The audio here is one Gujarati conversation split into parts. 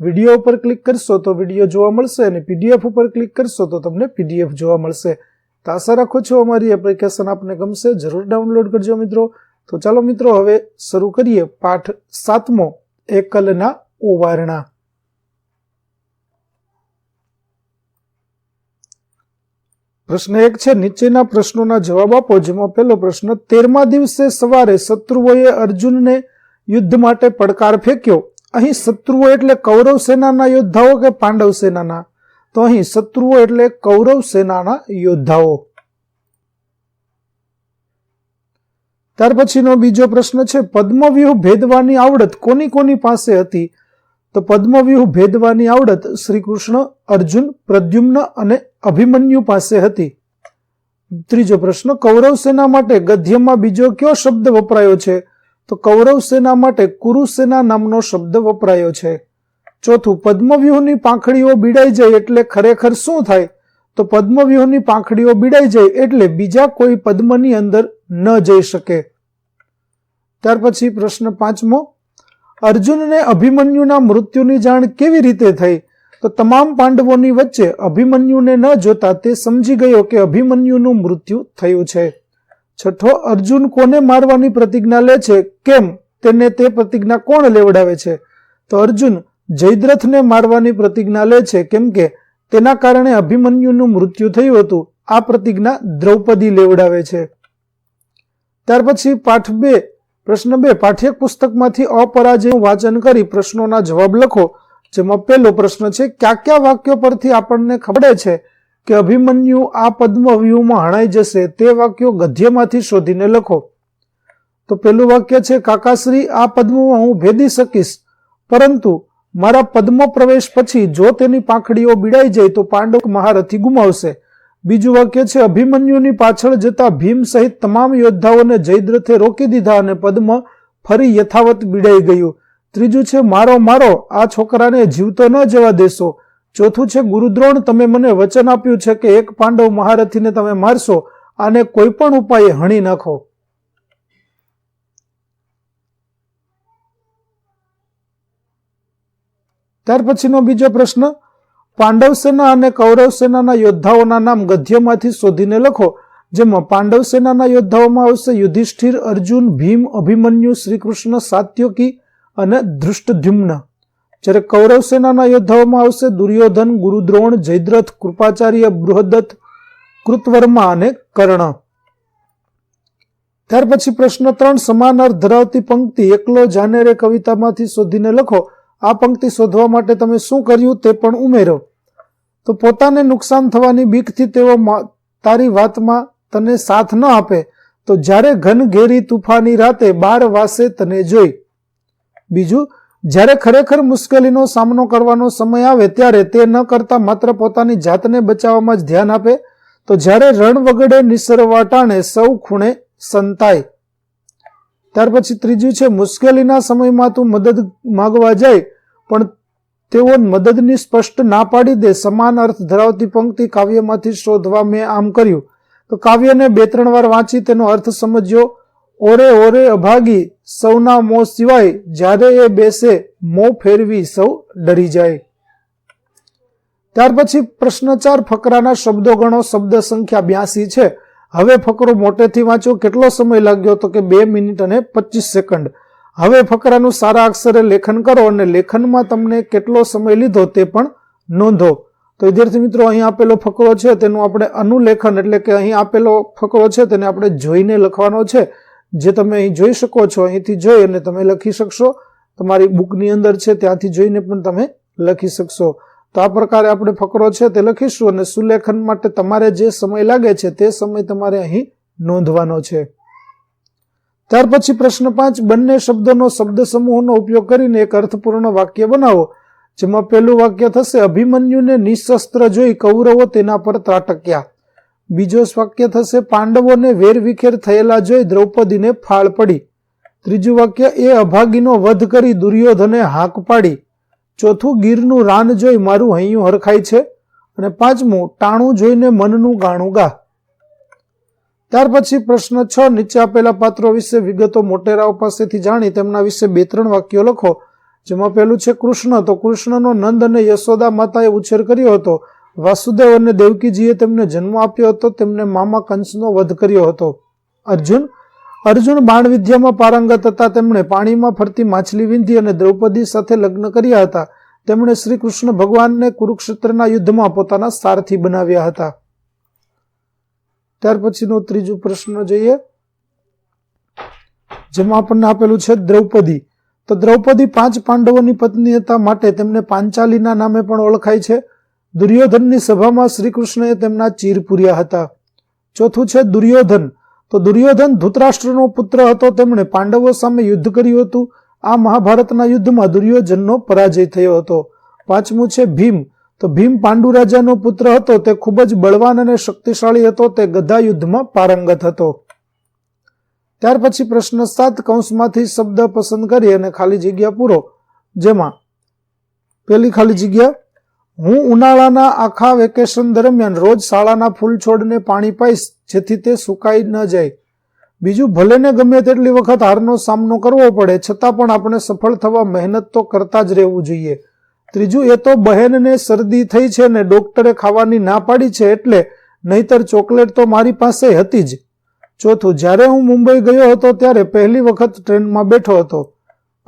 વીડિયો ઉપર ક્લિક કરશો તો વીડિયો જોવા મળશે અને પીડીએફ ઉપર ક્લિક કરશો તો તમને પીડીએફ જોવા મળશે. તો આશા રાખો છો અમારી એપ્લિકેશન આપને ગમશે. જરૂર ડાઉનલોડ કરજો મિત્રો. તો ચાલો મિત્રો હવે શરૂ કરીએ પાઠ સાતમો, એકલના ઓવારણા પ્રશ્ન એક છે, નીચેના પ્રશ્નોના જવાબ આપો, જેમાં પહેલો પ્રશ્ન, તેરમા દિવસે સવારે શત્રુઓએ અર્જુનને યુદ્ધ માટે પડકાર ફેંક્યો. અહીં શત્રુઓ એટલે કૌરવ સેનાના યોદ્ધાઓ કે પાંડવ સેનાના? તો અહીં શત્રુઓ એટલે કૌરવ સેનાના યોદ્ધાઓ. ત્યાર પછીનો બીજો પ્રશ્ન છે, પદ્મવ્યુહ ભેદવાની આવડત કોની કોની પાસે હતી? તો પદ્મવ્યુહ ભેદવાની આવડત શ્રી કૃષ્ણ અર્જુન, પ્રદ્યુમ્ન અને અભિમન્યુ પાસે હતી. ત્રીજો પ્રશ્ન, કૌરવ સેના માટે ગદ્યમાં બીજો કયો શબ્દ વપરાયો છે? તો કૌરવ સેના માટે કુરુસેના નામનો શબ્દ વપરાયો છે. ચોથું, પદ્મવ્યુહની પાંખડીઓ બીડાઈ જાય એટલે ખરેખર શું થાય? તો પદ્મવ્યુહની પાંખડીઓ બીડાઈ જાય એટલે બીજા કોઈ પદ્મની અંદર ન જઈ શકે. ત્યાર પછી પ્રશ્ન પાંચમો, અર્જુનને અભિમન્યુના મૃત્યુની જાણ કેવી રીતે થઈ? તો તમામ પાંડવોની વચ્ચે અભિમન્યુને ન જોતા તે સમજી ગયો કે અભિમન્યુનું મૃત્યુ થયું છે. છઠ્ઠો, અર્જુન કોને મારવાની પ્રતિજ્ઞા લે છે? કેમ? તેને તે પ્રતિજ્ઞા કોણ લેવડાવે છે? તો અર્જુન જયદ્રથને મારવાની પ્રતિજ્ઞા લે છે કેમ કે તેના કારણે અભિમન્યુનું મૃત્યુ થયું હતું. આ પ્રતિજ્ઞા દ્રૌપદી લેવડાવે છે. ત્યાર પછી પાઠ બે, પ્રશ્ન બે પાઠ્ય પુસ્તકમાંથી અપરાજયનું વાંચન કરી પ્રશ્નોના જવાબ લખો, જેમાં પહેલો પ્રશ્ન છે કયા કયા વાક્યો પરથી આપણને ખબર છે? કે અભિમન્યુ આ પદ્મવ્યુહમાં હણાઈ જશે તે વાક્યો ગદ્યમાંથી શોધીને લખો. તો પેલું વાક્ય છે, કાકાશ્રી, આ પદ્મમાં હું ભેદી શકીશ. પરંતુ મારા પદ્મ પ્રવેશ પછી જો તેની પાંખડીઓ બીડાઈ જાય તો પાંડવ મહારથી ગુમાવશે. બીજું વાક્ય છે, અભિમન્યુની પાછળ જતા ભીમ સહિત તમામ યોદ્ધાઓને જયદ્રથે રોકી દીધા અને પદ્મ ફરી યથાવત બીડાઈ ગયું. ત્રીજું છે, મારો મારો, આ છોકરાને જીવતો ન જવા દેશો. ચોથું છે, ગુરુદ્રોણ. તમે મને વચન આપ્યું છે કે એક પાંડવ મહારથીને તમે મારશો, આને કોઈ પણ ઉપાયે હણી નાખો. ત્યાર પછીનો બીજો પ્રશ્ન, પાંડવ સેના અને કૌરવ સેનાના યોદ્ધાઓના નામ ગદ્યમાંથી શોધીને લખો, જેમાં પાંડવ સેનાના યોદ્ધાઓમાં આવશે યુધિષ્ઠિર, અર્જુન, ભીમ, અભિમન્યુ, શ્રીકૃષ્ણ, સાત્યકી અને ધૃષ્ટદ્યુમ્ન. જ્યારે કૌરવ સેનાના યોદ્ધાઓમાં આવશે, દુર્યોધન, ગુરુદ્રોણ, જયદ્રથ, કૃપાચાર્ય, બૃહદત્ત, કૃતવર્મા અને કર્ણ. ત્યાર પછી પ્રશ્ન ત્રણ સમાન અર્થ ધરાવતી પંક્તિ, એકલો જાનેરે કવિતામાંથી શોધીને લખો. આ પંક્તિ શોધવા માટે તમે શું કર્યું તે પણ ઉમેરો. તો પોતાને નુકસાન થવાની બીકથી તેઓ તારી વાતમાં તને સાથ ન આપે. તો જ્યારે ઘન ઘેરી તુફાની રાતે બાર વાસે તને જોઈ. બીજું જ્યારે ખરેખર મુશ્કેલીનો સામનો કરવાનો સમય આવે ત્યારે તે ન કરતા માત્ર પોતાની જાતને બચાવવામાં જ ધ્યાન આપે. તો જ્યારે રણ વગડે નિસરવા ટાણે સૌ ખૂણે સંતાય. ત્યાર પછી ત્રીજું છે, મુશ્કેલીના સમયમાં તું મદદ માગવા જાય, પણ તેઓ મદદની સ્પષ્ટ ના પાડી દે. સમાન અર્થ ધરાવતી પંક્તિ કાવ્યમાંથી શોધવા મેં આમ કર્યું. તો કાવ્યને બે ત્રણ વાર વાંચી તેનો અર્થ સમજ્યો. ઓરે ઓરે અભાગી સૌના મોં સિવાય જ્યારે એ બેસે, મોં ફેરવી સૌ ડરી જાય. ત્યાર પછી પ્રશ્ન ચાર ફકરાના શબ્દો ગણો, શબ્દ સંખ્યા બ્યાસી છે. હવે ફકરો મોટેથી વાંચો કેટલો સમય લાગ્યો તો કે બે મિનિટ અને પચીસ સેકન્ડ. હવે ફકરાનું સારા અક્ષરે લેખન કરો અને લેખનમાં તમને કેટલો સમય લીધો તે પણ નોંધો. તો વિદ્યાર્થી મિત્રો, અહીં આપેલો ફકરો છે, તેનું આપણે અનુલેખન એટલે કે અહીં આપેલો ફકરો છે, તેને આપણે જોઈને લખવાનો છે. જે તમે અહીં જોઈ શકો છો, અહીંથી જોઈ અને તમે લખી શકશો. તમારી બુકની અંદર છે, ત્યાંથી જોઈને પણ તમે લખી શકશો. તો આ પ્રકારે આપણે ફકરો છે તે લખીશું અને સુલેખન માટે તમારે જે સમય લાગે છે, તે સમય તમારે અહીં નોંધવાનો છે. ત્યાર પછી પ્રશ્ન પાંચ, બંને શબ્દોનો શબ્દ સમૂહનો ઉપયોગ કરીને એક અર્થપૂર્ણ વાક્ય બનાવો, જેમાં પહેલું વાક્ય થશે, અભિમન્યુને નિશસ્ત્ર જોઈ કૌરવો તેના પર ત્રાટક્યા. બીજો વાક્ય થશે, પાંડવોને વેરવિખેર થયેલા જોઈ દ્રૌપદીને ફાળ પડી. ત્રીજું વાક્ય, એ અભાગીનો વધ કરી દુર્યોધને હાંક પાડી. ચોથું, ગીરનું રાન જોઈ મારું હૈયું હરખાય છે. અને પાંચમું, ટાણું જોઈને મનનું ગાણું ગા. ત્યાર પછી પ્રશ્ન છ, નીચે આપેલા પાત્રો વિશે વિગતો મોટેરાઓ પાસેથી જાણી તેમના વિશે બે ત્રણ વાક્યો લખો, જેમાં પહેલું છે, કૃષ્ણ. તો કૃષ્ણનો નંદ અને યશોદા માતાએ ઉછેર કર્યો હતો. વાસુદેવ અને દેવકીજીએ તેમને જન્મ આપ્યો હતો, તેમને મામા કંસનો વધ કર્યો હતો. અર્જુન અર્જુન બાણ વિદ્યામાં પારંગત હતા. તેમણે પાણીમાં ફરતી માછલી વિંધી અને દ્રૌપદી સાથે લગ્ન કર્યા હતા. તેમણે શ્રી કૃષ્ણ ભગવાનને કુરુક્ષેત્રના યુદ્ધમાં પોતાના સારથી બનાવ્યા હતા. ત્યાર પછીનો ત્રીજો પ્રશ્ન જોઈએ. જેમાં આપણને આપેલું છે દ્રૌપદી. તો દ્રૌપદી પાંચ પાંડવોની પત્ની હતા, માટે તેમને પાંચાલીના નામે પણ ઓળખાય છે. દુર્યોધનની સભામાં શ્રી કૃષ્ણએ તેમના ચીર પૂર્યા હતા. ચોથું છે દુર્યોધન. તો દુર્યોધન ધૃતરાષ્ટ્રનો પુત્ર હતો. તેમણે પાંડવો સામે યુદ્ધ કર્યું હતું. આ મહાભારતના યુદ્ધમાં દુર્યોધનનો પરાજય થયો હતો. પાંચમું છે ભીમ. તો ભીમ પાંડુ રાજાનો પુત્ર હતો. તે ખૂબ જ બળવાન અને શક્તિશાળી હતો. તે ગધા યુદ્ધમાં પારંગત હતો. ત્યાર પછી પ્રશ્ન સાત, કૌંસમાંથી શબ્દ પસંદ કરી અને ખાલી જગ્યા પૂરો. જેમાં પેલી ખાલી જગ્યા હું ઉનાળાના આખા વેકેશન દરમિયાન રોજ શાળાના ફૂલ છોડને પાણી પાઈશ, જેથી તે સુકાઈ ન જાય. બીજું, ભલે ને ગમે તેટલી વખત હારનો સામનો કરવો પડે, છતાં પણ આપણે સફળ થવા મહેનત તો કરતા જ રહેવું જોઈએ. ત્રીજું, એ તો બહેનને શરદી થઈ છે ને ડોક્ટરે ખાવાની ના પાડી છે એટલે નહીતર ચોકલેટ તો મારી પાસે હતી જ. ચોથું, જ્યારે હું મુંબઈ ગયો હતો ત્યારે પહેલી વખત ટ્રેનમાં બેઠો હતો.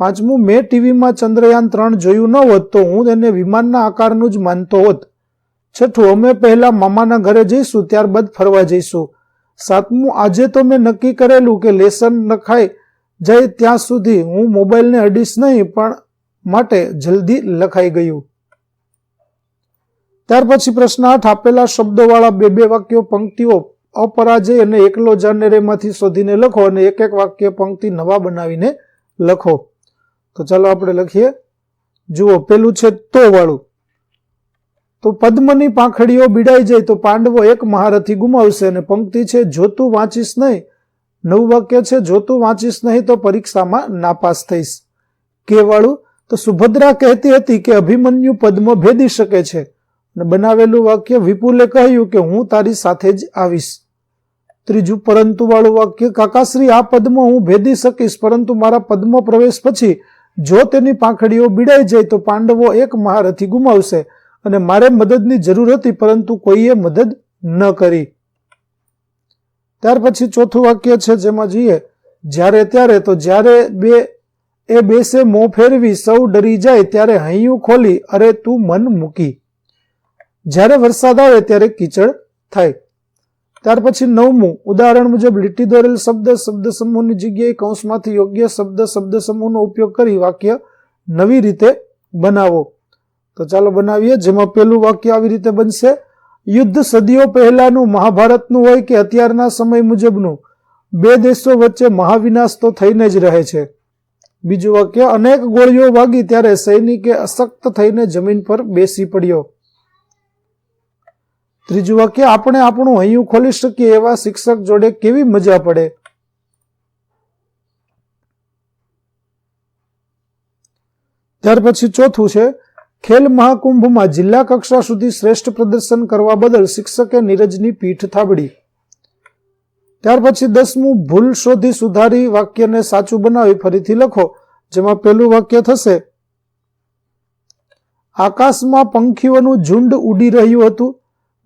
પાંચમું, મેં ટીવીમાં ચંદ્રયાન ત્રણ જોયું ન હોત તો હું તેને વિમાનના આકારનું જ માનતો હોત. છઠ્ઠું, અમે પહેલા મામાના ઘરે જઈશું, ત્યારબાદ ફરવા જઈશું. સાતમું, આજે તો મેં નક્કી કરેલું કે લેસન લખાઈ જાય ત્યાં સુધી હું મોબાઈલને અડીશ નહીં, પણ માટે જલ્દી લખાઈ ગયું. ત્યાર પછી પ્રશ્ન આઠ, આપેલા શબ્દોવાળા બે બે વાક્યો પંક્તિઓ અપરાજય અને એકલો જાનેરેમાંથી શોધીને લખો અને એક એક વાક્ય પંક્તિ નવા બનાવીને લખો. તો ચાલો આપણે લખીએ. જુઓ, પેલું છે તો વાળું. તો પદ્મની પાંખડીઓ બીડાઈ જાય તો પાંડવો એક મહારથી ગુમાવશે અને પંક્તિ છે, જોતું વાંચીશ નહીં. નવું વાક્ય છે, જોતું વાંચીશ નહીં તો પરીક્ષામાં નાપાસ થઈશ. કે વાળું? તો સુભદ્રા કહેતી હતી કે અભિમન્યુ પદ્મ ભેદી શકે છે. અને બનાવેલું વાક્ય વિપુલે કહ્યું કે, હું તારી સાથે જ આવીશ. ત્રીજું, પરંતુ વાળું વાક્ય, કાકાશ્રી, આ પદ્મ હું ભેદી શકીશ, પરંતુ મારા પદ્મ પ્રવેશ પછી જો તેની પાંખડીઓ બીડાઈ જાય તો પાંડવો એક મહારથી ગુમાવશે અને મારે મદદની જરૂર હતી, પરંતુ કોઈએ મદદ ન કરી. ત્યાર પછી ચોથું વાક્ય છે જેમાં જોઈએ, જ્યારે, ત્યારે તો જ્યારે બે, એ બેસે મોં ફેરવી, સૌ ડરી જાય, ત્યારે હૈયું ખોલી, અરે તું મન મૂકી. જ્યારે વરસાદ આવે ત્યારે કીચડ થાય. ત્યાર પછી નવમું, ઉદાહરણ મુજબ લીટી દોરેલ શબ્દ શબ્દ સમૂહની જગ્યાએ કૌંસમાંથી યોગ્ય શબ્દ શબ્દ સમૂહનો ઉપયોગ કરી વાક્ય નવી રીતે બનાવો. તો ચાલો બનાવીએ, જેમાં પહેલું વાક્ય આવી રીતે બનશે. યુદ્ધ સદીઓ પહેલાનું મહાભારતનું હોય કે અત્યારના સમય મુજબનું, બે દેશો વચ્ચે મહાવિનાશ તો થઈને જ રહે છે. બીજું વાક્ય, અનેક ગોળીઓ વાગી ત્યારે સૈનિકે અશક્ત થઈને જમીન પર બેસી પડ્યો. ત્રીજું વાક્ય, આપણે આપણું હૈયું ખોલી શકીએ એવા શિક્ષક જોડે કેવી મજા પડે? ત્યાર પછી ચોથું છે, ખેલ મહાકુંભમાં જિલ્લા કક્ષા સુધી શ્રેષ્ઠ પ્રદર્શન કરવા બદલ શિક્ષકે નીરજની પીઠ થાબડી. ત્યાર પછી દસમું, ભૂલ શોધી સુધારી વાક્યને સાચું બનાવી ફરીથી લખો, જેમાં પહેલું વાક્ય થશે, આકાશમાં પંખીઓનું ઝુંડ ઉડી રહ્યું હતું.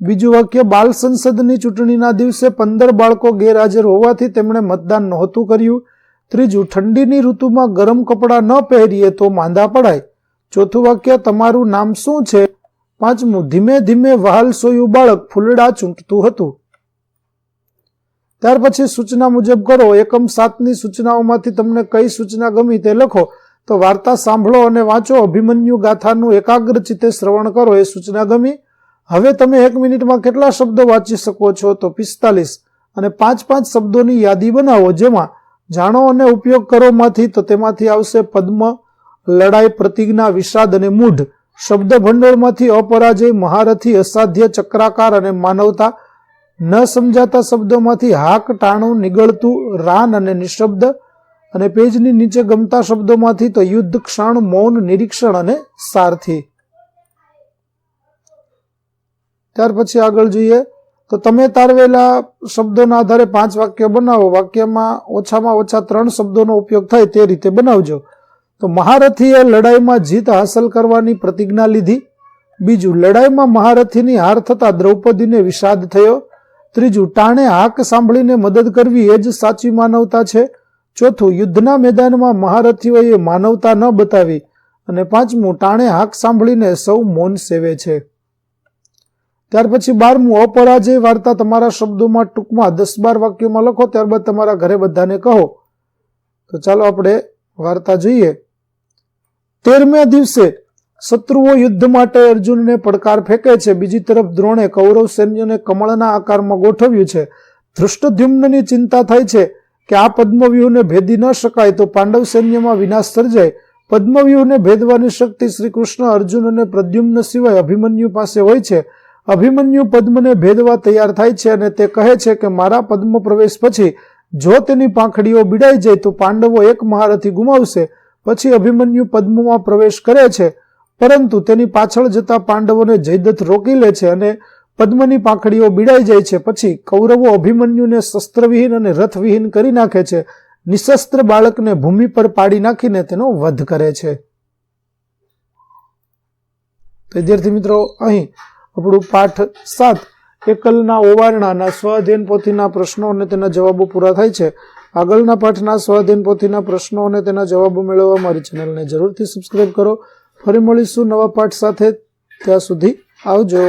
બીજું વાક્ય, બાલ સંસદની ચૂંટણીના દિવસે પંદર બાળકો ગેરહાજર હોવાથી તેમણે મતદાન નહોતું કર્યું. ત્રીજું, ઠંડીની ઋતુમાં ગરમ કપડાં ન પહેરીએ તો માંદા પડાય. ચોથું વાક્ય, તમારું નામ શું છે? પાંચમું, ધીમે ધીમે વહાલ સોયું બાળક ફૂલડા ચૂંટતું હતું. ત્યાર પછી સૂચના મુજબ કરો, એકમ સાતની સૂચનાઓમાંથી તમને કઈ સૂચના ગમી તે લખો. તો વાર્તા સાંભળો અને વાંચો, અભિમન્યુ ગાથાનું એકાગ્ર ચિત્તે શ્રવણ કરો, એ સૂચના ગમી. હવે તમે એક મિનિટમાં કેટલા શબ્દો વાંચી શકો છો? તો પિસ્તાલીસ. અને પાંચ પાંચ શબ્દોની યાદી બનાવો, જેમાં જાણો અને ઉપયોગ કરોમાંથી તો તેમાંથી આવશે પદ્મ, લડાઈ, પ્રતિજ્ઞા, વિષાદ અને મૂઢ. શબ્દ ભંડોળમાંથી અપરાજય, મહારથી, અસાધ્ય, ચક્રાકાર અને માનવતા. ન સમજાતા શબ્દોમાંથી હાક, ટાણું, નીગળતું, રાન અને નિશબ્દ. અને પેજની નીચે ગમતા શબ્દોમાંથી તો યુદ્ધ, ક્ષણ, મૌન, નિરીક્ષણ અને સારથી. ત્યાર પછી આગળ જોઈએ. તો તમે તારવેલા શબ્દોના આધારે પાંચ વાક્ય બનાવો. વાક્યમાં ઓછામાં ઓછા ત્રણ શબ્દોનો ઉપયોગ થાય તે રીતે બનાવજો. તો મહારથીએ લડાઈમાં જીત હાંસલ કરવાની પ્રતિજ્ઞા લીધી. બીજું, લડાઈમાં મહારથીની હાર થતા દ્રૌપદીને વિષાદ થયો. ત્રીજું, ટાણે હાક સાંભળીને મદદ કરવી એ જ સાચી માનવતા છે. ચોથું, યુદ્ધના મેદાનમાં મહારથીઓએ માનવતા ન બતાવી. અને પાંચમું, ટાણે હાક સાંભળીને સૌ મૌન સેવે છે. ત્યાર પછી બારમું અપરાજય વાર્તા તમારા શબ્દોમાં ટૂંકમાં દસ બાર વાક્યોમાં લખો, ત્યારબાદ તમારા ઘરે બધાને કહો. તો ચાલો આપણે વાર્તા જોઈએ. તેરમે દિવસે શત્રુઓ યુદ્ધ માટે અર્જુનને પડકાર ફેંકે છે. બીજી તરફ દ્રોણે કૌરવ સૈન્યને કમળના આકારમાં ગોઠવ્યું છે. ધૃષ્ટદ્યુમ્નની ચિંતા થાય છે કે આ પદ્મવ્યૂહને ભેદી ન શકાય તો પાંડવ સૈન્યમાં વિનાશ સર્જાય. પદ્મવ્યૂહને ભેદવાની શક્તિ શ્રી કૃષ્ણ અર્જુન અને પ્રદ્યુમ્ન સિવાય અભિમન્યુ પાસે હોય છે. અભિમન્યુ પદ્મને ભેદવા તૈયાર થાય છે અને તે કહે છે કે મારા પદ્મ પ્રવેશ પછી જો તેની પાંખડીઓ બિડાઈ જાય તો પાંડવો એક મહારથી ગુમાવશે. પછી અભિમન્યુ પદ્મમાં પ્રવેશ કરે છે. પરંતુ તેની પાછળ જતા પાંડવોને જયદત્ત રોકી લે છે અને પદ્મની પાંખડીઓ બીડાઈ જાય છે. પછી કૌરવો અભિમન્યુને શસ્ત્રવિહીન અને રથવિહીન કરી નાખે છે. નિશસ્ત્ર બાળકને ભૂમિ પર પાડી નાખીને તેનો વધ કરે છે. વિદ્યાર્થી મિત્રો, અહીં આપણું પાઠ સાત, એકલના ઓવારણાના સ્વાધ્યન પોથીના પ્રશ્નો અને તેના જવાબો પૂરા થાય છે. આગળના પાઠના સ્વાધ્યન પોથીના પ્રશ્નો અને તેના જવાબો મેળવવા મારી ચેનલને જરૂરથી સબસ્ક્રાઇબ કરો. ફરી મળીશું નવા પાઠ સાથે. ત્યાં સુધી આવજો.